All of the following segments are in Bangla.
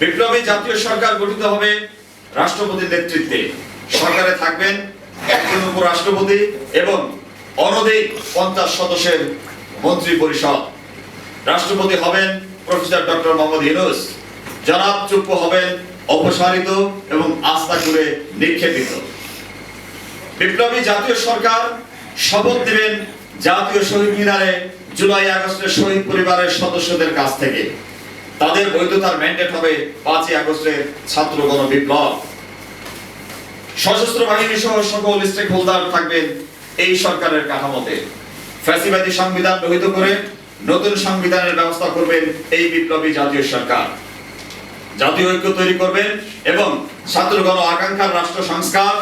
বিপ্লবী জাতীয় সরকার গঠিত হবে রাষ্ট্রপতির নেতৃত্বে। সরকারে থাকবেন একজন উপরাষ্ট্রপতি এবং অনধিক পঞ্চাশ সদস্যের মন্ত্রী পরিষদ। রাষ্ট্রপতি হবেন প্রফেসর ডক্টর মোহাম্মদ ইউনুস। জনাব চুপ্পু হবেন অপসারিত এবং আস্থা করে নিক্ষেপিত। বিপ্লবী জাতীয় সরকার শপথ নেবেন জাতীয় শহীদ মিনারে জুলাই আগস্টের শহীদ পরিবারের সদস্যদের কাছ থেকে। তাদের বৈধতার ম্যান্ডেট হবে পাঁচই আগস্টের ছাত্র গণ বিপ্লব সশস্ত্র বাহিনী সহ সকল স্টেক হোল্ডার থাকবেন এই সরকারের কাঠামোতে। ফ্যাসিবাদী সংবিধান রহিত করে নতুন সংবিধানের ব্যবস্থা করবেন এই বিপ্লবী জাতীয় সরকার। জাতীয় ঐক্য তৈরি করবেন এবং ছাত্রগণ আকাঙ্ক্ষার রাষ্ট্র সংস্কার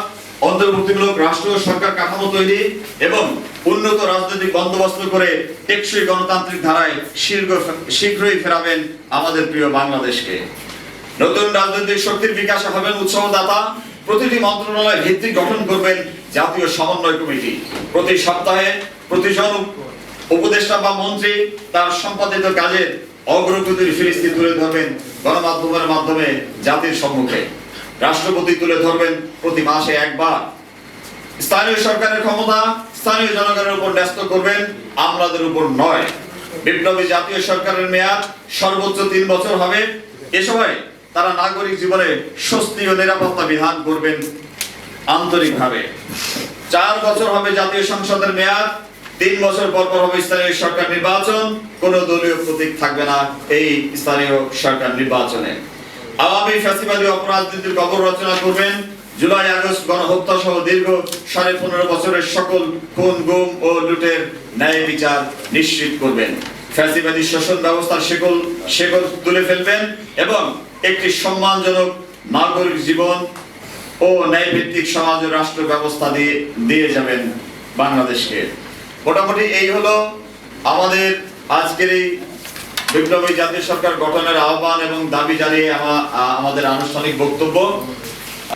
অন্তর্ভুক্তিমূলক রাষ্ট্র সরকার কাঠামো তৈরি এবং উন্নত রাজনৈতিক বন্দোবস্ত করে টেকসই গণতান্ত্রিক ধারায় শীঘ্র শীঘ্রই ফেরাবেন আমাদের প্রিয় বাংলাদেশকে। নতুন রাজনৈতিক শক্তির বিকাশে হবেন উৎসাহদাতা। প্রতিটি মন্ত্রণালয় ভিত্তিক গঠন করবেন জাতীয় সমন্বয় কমিটি। প্রতি সপ্তাহে প্রতিজন উপদেষ্টা বা মন্ত্রী তার সম্পাদিত কাজের অগ্রগতির ফিরিস্তি তুলে ধরবেন গণমাধ্যমের মাধ্যমে জাতির সম্মুখে। রাষ্ট্রপতি তুলে ধরবেন প্রতি মাসে একবার। স্থানীয় সরকারের ক্ষমতা, স্থানীয় জনগণের উপর ন্যস্ত করবেন, আমলাদের উপর নয়। বিপ্লবী জাতীয় সরকারের মেয়াদ সর্বোচ্চ তিন বছর হবে। এ সময় তারা নাগরিক জীবনে স্বস্তি ও নিরাপত্তা বিধান করবেন আন্তরিকভাবে। চার বছর হবে জাতীয় সংসদের মেয়াদ, তিন বছর পর পর হবে স্থানীয় সরকার নির্বাচন। কোন দলীয় প্রতীক থাকবে না এই স্থানীয় সরকার নির্বাচনে। আওয়ামী ফ্যাসিবাদী অপরাজনীতির কবর রচনা করবেন। জুলাই আগস্ট গণহত্যা সহ দীর্ঘ সাড়ে পনেরো বছরের সকল খুন, গুম ও লুটের ন্যায় বিচার নিশ্চিত করবেন। ফ্যাসিবাদী শোষণ ব্যবস্থার শেকল শেকল তুলে ফেলবেন এবং একটি সম্মানজনক নাগরিক জীবন ও ন্যায়ভিত্তিক সমাজ রাষ্ট্র ব্যবস্থা দিয়ে দিয়ে যাবেন বাংলাদেশকে। মোটামুটি এই হলো আমাদের আজকের এই বিপ্লবী জাতীয় সরকার গঠনের আহ্বান এবং দাবি জানিয়ে আমাদের আনুষ্ঠানিক বক্তব্য।